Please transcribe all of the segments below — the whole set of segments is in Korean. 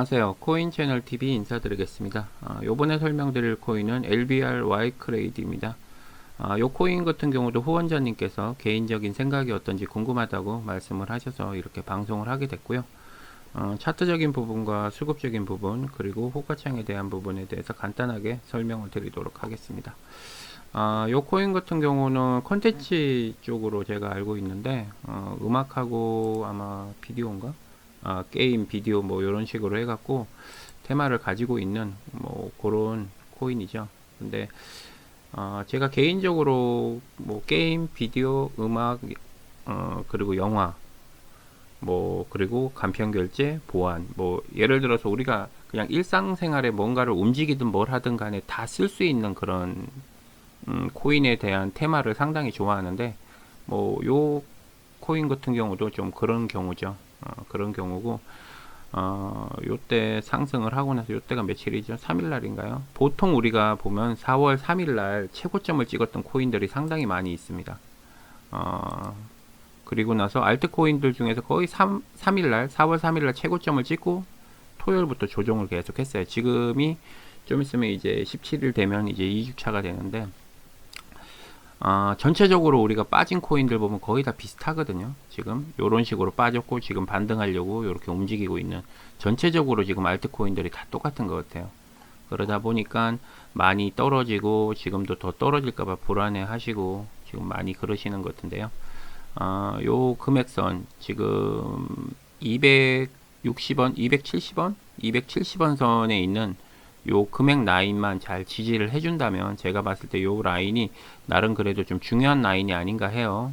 안녕하세요. 코인 채널 TV 인사드리겠습니다. 아, 요번에 설명드릴 코인은 LBR Y 크레이드입니다. 아, 요 코인 같은 경우도 후원자님께서 개인적인 생각이 어떤지 궁금하다고 말씀을 하셔서 이렇게 방송을 하게 됐고요. 어, 차트적인 부분과 수급적인 부분 그리고 호가창에 대한 부분에 대해서 간단하게 설명을 드리도록 하겠습니다. 아, 요 코인 같은 경우는 컨텐츠 쪽으로 제가 알고 있는데 어, 음악하고 아마 비디오인가? 아, 게임, 비디오 뭐 이런 식으로 해갖고 테마를 가지고 있는 뭐 그런 코인이죠. 근데 어, 제가 개인적으로 뭐 게임, 비디오, 음악, 어, 그리고 영화, 뭐 그리고 간편 결제, 보안, 뭐 예를 들어서 우리가 그냥 일상생활에 뭔가를 움직이든 뭘 하든 간에 다 쓸 수 있는 그런 음, 코인에 대한 테마를 상당히 좋아하는데 뭐 요 코인 같은 경우도 좀 그런 경우죠. 어, 그런 경우고 어, 요때 상승을 하고 나서 요때가 며칠이죠? 3일 날인가요? 보통 우리가 보면 4월 3일 날 최고점을 찍었던 코인들이 상당히 많이 있습니다. 어, 그리고 나서 알트코인들 중에서 거의 3, 3일 날, 4월 3일 날 최고점을 찍고 토요일부터 조정을 계속 했어요. 지금이 좀 있으면 이제 17일 되면 이제 2주차가 되는데 어, 전체적으로 우리가 빠진 코인들 보면 거의 다 비슷하거든요. 지금 이런 식으로 빠졌고 지금 반등하려고 이렇게 움직이고 있는 전체적으로 지금 알트코인들이 다 똑같은 것 같아요. 그러다 보니까 많이 떨어지고 지금도 더 떨어질까봐 불안해 하시고 지금 많이 그러시는 것 같은데요. 어, 요 금액선 지금 260원, 270원, 270원 선에 있는 요 금액 라인만 잘 지지를 해준다면 제가 봤을 때 요 라인이 나름 그래도 좀 중요한 라인이 아닌가 해요.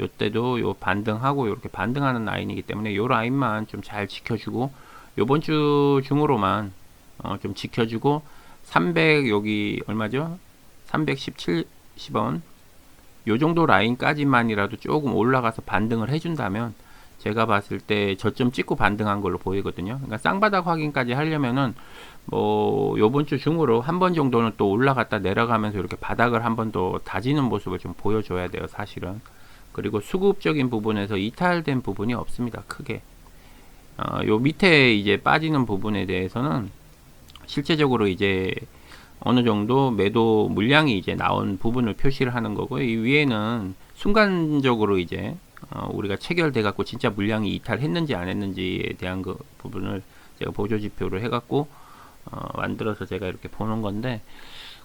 요때도 요 반등하고 이렇게 반등하는 라인이기 때문에 요 라인만 좀 잘 지켜주고 요번 주 중으로만 어, 좀 지켜주고 300 여기 얼마죠? 317원 요 정도 라인까지만이라도 조금 올라가서 반등을 해준다면 제가 봤을 때 저점 찍고 반등한 걸로 보이거든요. 그러니까 쌍바닥 확인까지 하려면은 뭐 요번 주 중으로 한 번 정도는 또 올라갔다 내려가면서 이렇게 바닥을 한 번 더 다지는 모습을 좀 보여줘야 돼요, 사실은. 그리고 수급적인 부분에서 이탈된 부분이 없습니다, 크게. 어, 요 밑에 이제 빠지는 부분에 대해서는 실제적으로 이제 어느 정도 매도 물량이 이제 나온 부분을 표시를 하는 거고 이 위에는 순간적으로 이제 어, 우리가 체결돼 갖고 진짜 물량이 이탈했는지 안 했는지에 대한 그 부분을 제가 보조 지표를 해 갖고 어, 만들어서 제가 이렇게 보는 건데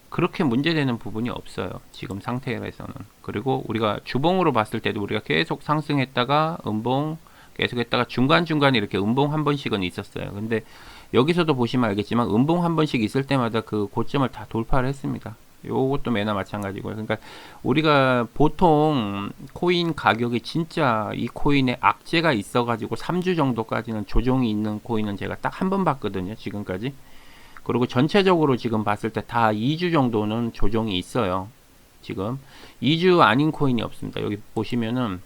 그렇게 문제되는 부분이 없어요 지금 상태에서는 그리고 우리가 주봉으로 봤을 때도 우리가 계속 상승했다가 음봉 계속했다가 중간중간에 이렇게 음봉 한 번씩은 있었어요 근데 여기서도 보시면 알겠지만 음봉 한 번씩 있을 때마다 그 고점을 다 돌파를 했습니다 요것도 매나 마찬가지고요. 그러니까 우리가 보통 코인 가격이 진짜 이 코인에 악재가 있어가지고 3주 정도까지는 조정이 있는 코인은 제가 딱 한 번 봤거든요. 지금까지. 그리고 전체적으로 지금 봤을 때 다 2주 정도는 조정이 있어요. 지금 2주 아닌 코인이 없습니다. 여기 보시면은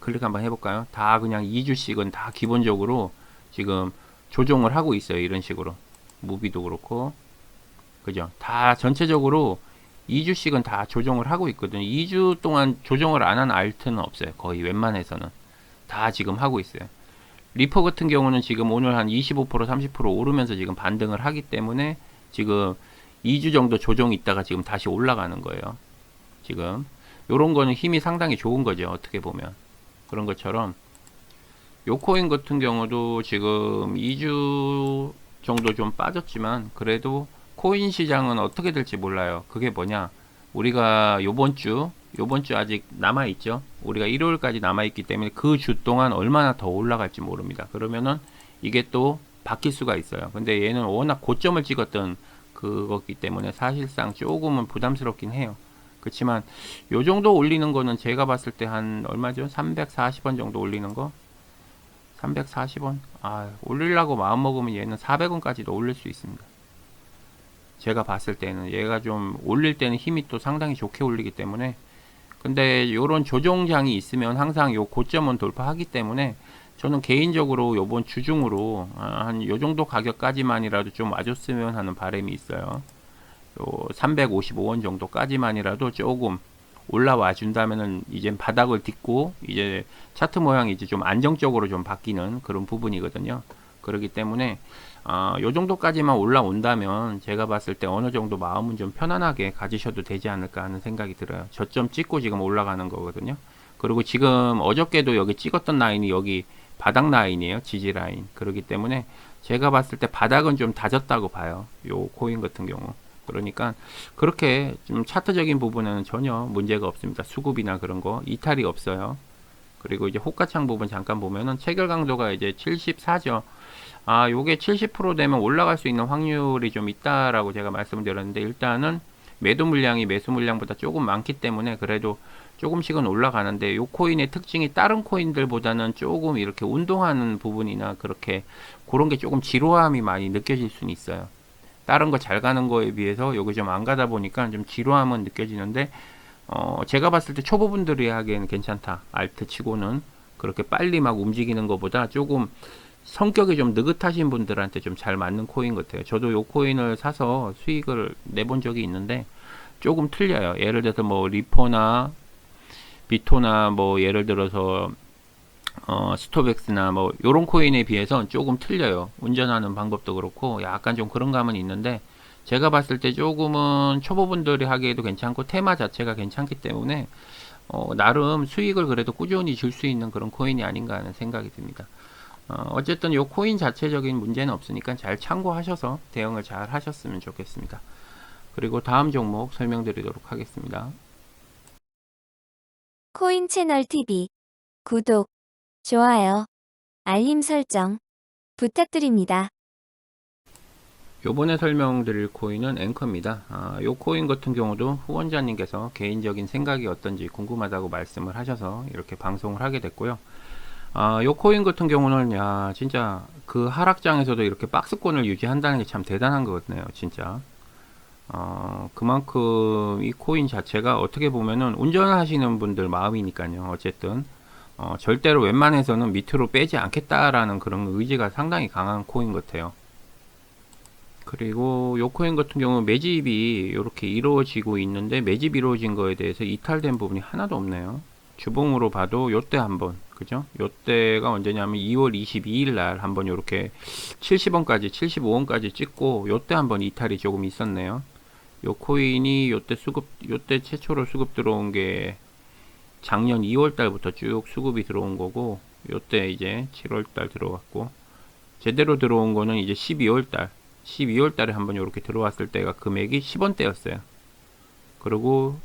클릭 한번 해볼까요? 다 그냥 2주씩은 다 기본적으로 지금 조정을 하고 있어요. 이런 식으로. 무비도 그렇고 그죠? 다 전체적으로 2주씩은 다 조정을 하고 있거든요. 2주 동안 조정을 안 한 알트는 없어요. 거의 웬만해서는. 다 지금 하고 있어요. 리퍼 같은 경우는 지금 오늘 한 25% 30% 오르면서 지금 반등을 하기 때문에 지금 2주 정도 조정이 있다가 지금 다시 올라가는 거예요. 지금 요런 거는 힘이 상당히 좋은 거죠. 어떻게 보면. 그런 것처럼 요 코인 같은 경우도 지금 2주 정도 좀 빠졌지만 그래도 코인 시장은 어떻게 될지 몰라요. 그게 뭐냐? 우리가 요번 주, 요번 주 아직 남아 있죠. 우리가 일요일까지 남아 있기 때문에 그 주 동안 얼마나 더 올라갈지 모릅니다. 그러면은 이게 또 바뀔 수가 있어요. 근데 얘는 워낙 고점을 찍었던 그거기 때문에 사실상 조금은 부담스럽긴 해요. 그렇지만 요 정도 올리는 거는 제가 봤을 때 한 얼마죠? 340원 정도 올리는 거? 340원? 아, 올리려고 마음 먹으면 얘는 400원까지도 올릴 수 있습니다. 제가 봤을 때는 얘가 좀 올릴 때는 힘이 또 상당히 좋게 올리기 때문에 근데 요런 조정장이 있으면 항상 요 고점은 돌파하기 때문에 저는 개인적으로 요번 주중으로 아, 한요 정도 가격까지만이라도 좀 와줬으면 하는 바람이 있어요. 요 355원 정도까지만이라도 조금 올라와 준다면은 이제 바닥을 딛고 이제 차트 모양이 이제 좀 안정적으로 좀 바뀌는 그런 부분이거든요. 그렇기 때문에 아, 요 정도까지만 올라온다면 제가 봤을 때 어느 정도 마음은 좀 편안하게 가지셔도 되지 않을까 하는 생각이 들어요. 저점 찍고 지금 올라가는 거거든요. 그리고 지금 어저께도 여기 찍었던 라인이 여기 바닥 라인이에요. 지지 라인. 그렇기 때문에 제가 봤을 때 바닥은 좀 다졌다고 봐요. 요 코인 같은 경우. 그러니까 그렇게 좀 차트적인 부분은 전혀 문제가 없습니다. 수급이나 그런 거 이탈이 없어요. 그리고 이제 호가창 부분 잠깐 보면은 체결 강도가 이제 74죠. 아, 요게 70% 되면 올라갈 수 있는 확률이 좀 있다라고 제가 말씀을 드렸는데 일단은 매도 물량이 매수 물량보다 조금 많기 때문에 그래도 조금씩은 올라가는데 요 코인의 특징이 다른 코인들보다는 조금 이렇게 운동하는 부분이나 그렇게 그런 게 조금 지루함이 많이 느껴질 수는 있어요. 다른 거 잘 가는 거에 비해서 여기 좀 안 가다 보니까 좀 지루함은 느껴지는데 어, 제가 봤을 때 초보분들이 하기에는 괜찮다. 알트 치고는 그렇게 빨리 막 움직이는 것보다 조금 성격이 좀 느긋하신 분들한테 좀 잘 맞는 코인 같아요. 저도 요 코인을 사서 수익을 내본 적이 있는데 조금 틀려요. 예를 들어서 뭐 리포나 비토나 뭐 예를 들어서 어, 스토백스나 뭐 요런 코인에 비해서 조금 틀려요. 운전하는 방법도 그렇고 약간 좀 그런 감은 있는데 제가 봤을 때 조금은 초보분들이 하기에도 괜찮고 테마 자체가 괜찮기 때문에 어, 나름 수익을 그래도 꾸준히 줄 수 있는 그런 코인이 아닌가 하는 생각이 듭니다. 어, 어쨌든 요 코인 자체적인 문제는 없으니까 잘 참고하셔서 대응을 잘 하셨으면 좋겠습니다. 그리고 다음 종목 설명드리도록 하겠습니다. 코인 채널 TV 구독, 좋아요, 알림 설정 부탁드립니다. 요번에 설명드릴 코인은 앵커입니다. 아, 요 코인 같은 경우도 후원자님께서 개인적인 생각이 어떤지 궁금하다고 말씀을 하셔서 이렇게 방송을 하게 됐고요. 아, 요 코인 같은 경우는 야 진짜 그 하락장에서도 이렇게 박스권을 유지한다는 게 참 대단한 것 같네요. 진짜. 어, 그만큼 이 코인 자체가 어떻게 보면은 운전하시는 분들 마음이니까요. 어쨌든 어, 절대로 웬만해서는 밑으로 빼지 않겠다라는 그런 의지가 상당히 강한 코인 같아요. 그리고 요 코인 같은 경우 매집이 이렇게 이루어지고 있는데 매집 이루어진 거에 대해서 이탈된 부분이 하나도 없네요. 주봉으로 봐도 요때 한번 그죠? 요때가 언제냐면 2월 22일 날 한번 요렇게 70원까지 75원까지 찍고 요때 한번 이탈이 조금 있었네요. 요 코인이 요때 수급 요때 최초로 수급 들어온 게 작년 2월 달부터 쭉 수급이 들어온 거고 요때 이제 7월 달 들어왔고 제대로 들어온 거는 이제 12월 달 12월 달에 한번 이렇게 들어왔을 때가 금액이 10원대였어요. 그리고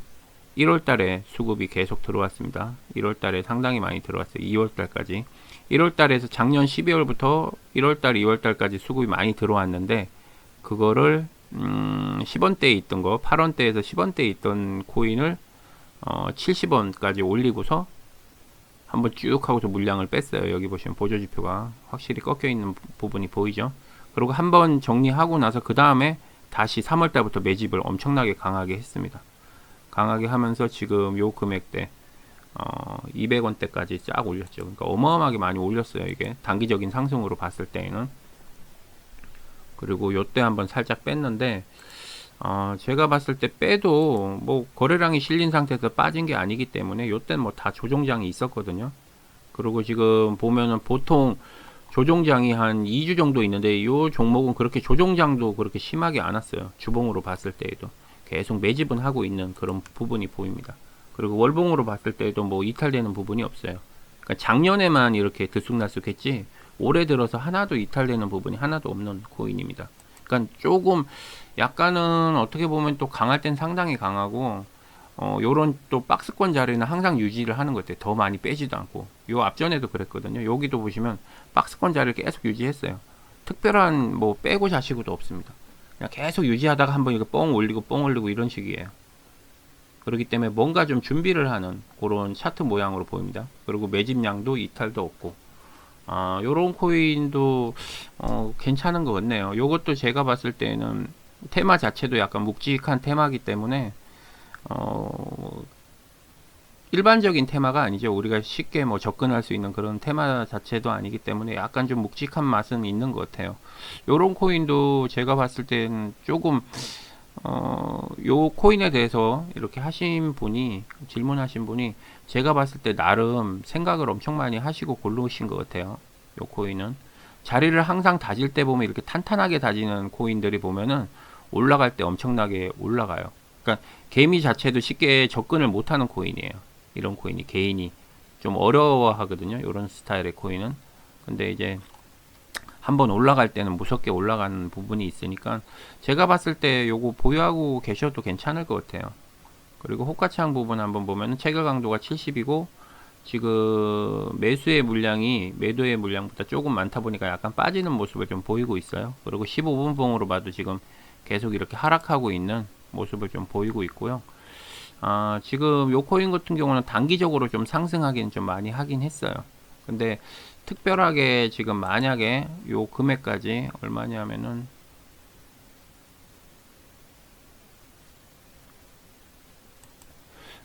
1월 달에 수급이 계속 들어왔습니다. 1월 달에 상당히 많이 들어왔어요. 2월 달까지. 1월 달에서 작년 12월부터 1월 달, 2월 달까지 수급이 많이 들어왔는데 그거를 음, 10원대에 있던 거, 8원대에서 10원대에 있던 코인을 어, 70원까지 올리고서 한번 쭉 하고서 물량을 뺐어요. 여기 보시면 보조 지표가 확실히 꺾여 있는 부- 부분이 보이죠. 그리고 한 번 정리하고 나서 그 다음에 다시 3월 달부터 매집을 엄청나게 강하게 했습니다. 강하게 하면서 지금 요 금액대 어, 200원대까지 쫙 올렸죠. 그러니까 어마어마하게 많이 올렸어요. 이게 단기적인 상승으로 봤을 때에는 그리고 요때 한번 살짝 뺐는데 어, 제가 봤을 때 빼도 뭐 거래량이 실린 상태에서 빠진 게 아니기 때문에 요때는 뭐 다 조정장이 있었거든요. 그리고 지금 보면은 보통 조종장이 한 2주 정도 있는데 이 종목은 그렇게 조종장도 그렇게 심하게 안 왔어요. 주봉으로 봤을 때에도 계속 매집은 하고 있는 그런 부분이 보입니다. 그리고 월봉으로 봤을 때도 뭐 이탈되는 부분이 없어요. 그러니까 작년에만 이렇게 들쑥날쑥했지 올해 들어서 하나도 이탈되는 부분이 하나도 없는 코인입니다. 그러니까 조금 약간은 어떻게 보면 또 강할 땐 상당히 강하고 어, 요런 또 박스권 자리는 항상 유지를 하는 것 같아요. 더 많이 빼지도 않고. 요 앞전에도 그랬거든요. 여기도 보시면 박스권 자리를 계속 유지했어요. 특별한 뭐 빼고 자시고도 없습니다. 그냥 계속 유지하다가 한번 이거 뻥 올리고 뻥 올리고 이런 식이에요. 그렇기 때문에 뭔가 좀 준비를 하는 그런 차트 모양으로 보입니다. 그리고 매집량도 이탈도 없고. 아, 요런 코인도 어, 괜찮은 것 같네요. 요것도 제가 봤을 때는 테마 자체도 약간 묵직한 테마기 때문에 어, 일반적인 테마가 아니죠. 우리가 쉽게 뭐 접근할 수 있는 그런 테마 자체도 아니기 때문에 약간 좀 묵직한 맛은 있는 것 같아요. 요런 코인도 제가 봤을 때는 조금 어, 요 코인에 대해서 이렇게 하신 분이 질문하신 분이 제가 봤을 때 나름 생각을 엄청 많이 하시고 고르신 것 같아요. 요 코인은 자리를 항상 다질 때 보면 이렇게 탄탄하게 다지는 코인들이 보면은 올라갈 때 엄청나게 올라가요. 그러니까 개미 자체도 쉽게 접근을 못하는 코인이에요. 이런 코인이 개인이 좀 어려워하거든요. 이런 스타일의 코인은. 근데 이제 한번 올라갈 때는 무섭게 올라가는 부분이 있으니까 제가 봤을 때 요거 보유하고 계셔도 괜찮을 것 같아요. 그리고 호가창 부분 한번 보면은 체결 강도가 70이고 지금 매수의 물량이 매도의 물량보다 조금 많다 보니까 약간 빠지는 모습을 좀 보이고 있어요. 그리고 15분 봉으로 봐도 지금 계속 이렇게 하락하고 있는 모습을 좀 보이고 있고요. 아, 지금 요 코인 같은 경우는 단기적으로 좀 상승하기는 좀 많이 하긴 했어요. 근데 특별하게 지금 만약에 요 금액까지 얼마냐면은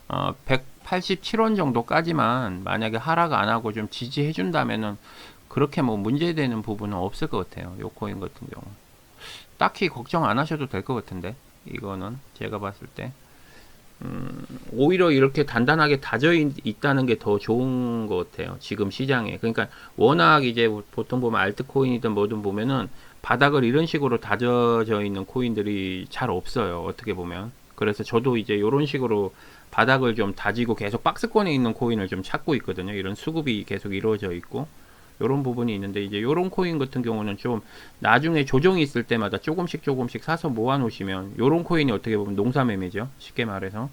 어, 187원 정도까지만 만약에 하락 안 하고 좀 지지해 준다면은 그렇게 뭐 문제되는 부분은 없을 것 같아요. 요 코인 같은 경우. 딱히 걱정 안 하셔도 될 것 같은데 이거는 제가 봤을 때 음, 오히려 이렇게 단단하게 다져 있, 있다는 게 더 좋은 것 같아요. 지금 시장에. 그러니까 워낙 이제 보통 보면 알트코인이든 뭐든 보면은 바닥을 이런 식으로 다져져 있는 코인들이 잘 없어요. 어떻게 보면. 그래서 저도 이제 이런 식으로 바닥을 좀 다지고 계속 박스권에 있는 코인을 좀 찾고 있거든요. 이런 수급이 계속 이루어져 있고 이런 부분이 있는데 이제 이런 코인 같은 경우는 좀 나중에 조정이 있을 때마다 조금씩 조금씩 사서 모아 놓으시면 이런 코인이 어떻게 보면 농사 매매죠. 쉽게 말해서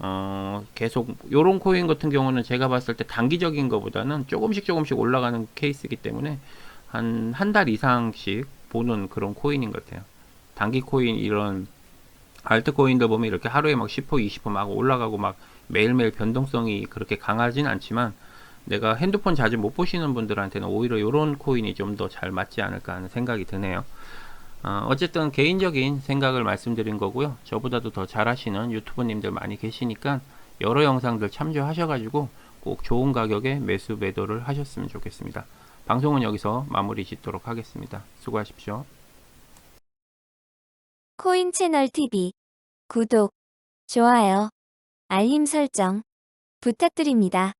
어 계속 이런 코인 같은 경우는 제가 봤을 때 단기적인 것보다는 조금씩 조금씩 올라가는 케이스이기 때문에 한 한 달 이상씩 보는 그런 코인인 것 같아요. 단기 코인 이런 알트코인들 보면 이렇게 하루에 막 10% 20%막 올라가고 막 매일매일 변동성이 그렇게 강하진 않지만 내가 핸드폰 자주 못 보시는 분들한테는 오히려 이런 코인이 좀 더 잘 맞지 않을까 하는 생각이 드네요. 어, 어쨌든 개인적인 생각을 말씀드린 거고요. 저보다도 더 잘하시는 유튜버님들 많이 계시니까 여러 영상들 참조하셔가지고 꼭 좋은 가격에 매수 매도를 하셨으면 좋겠습니다. 방송은 여기서 마무리 짓도록 하겠습니다. 수고하십시오. 코인 채널 TV 구독, 좋아요, 알림 설정 부탁드립니다.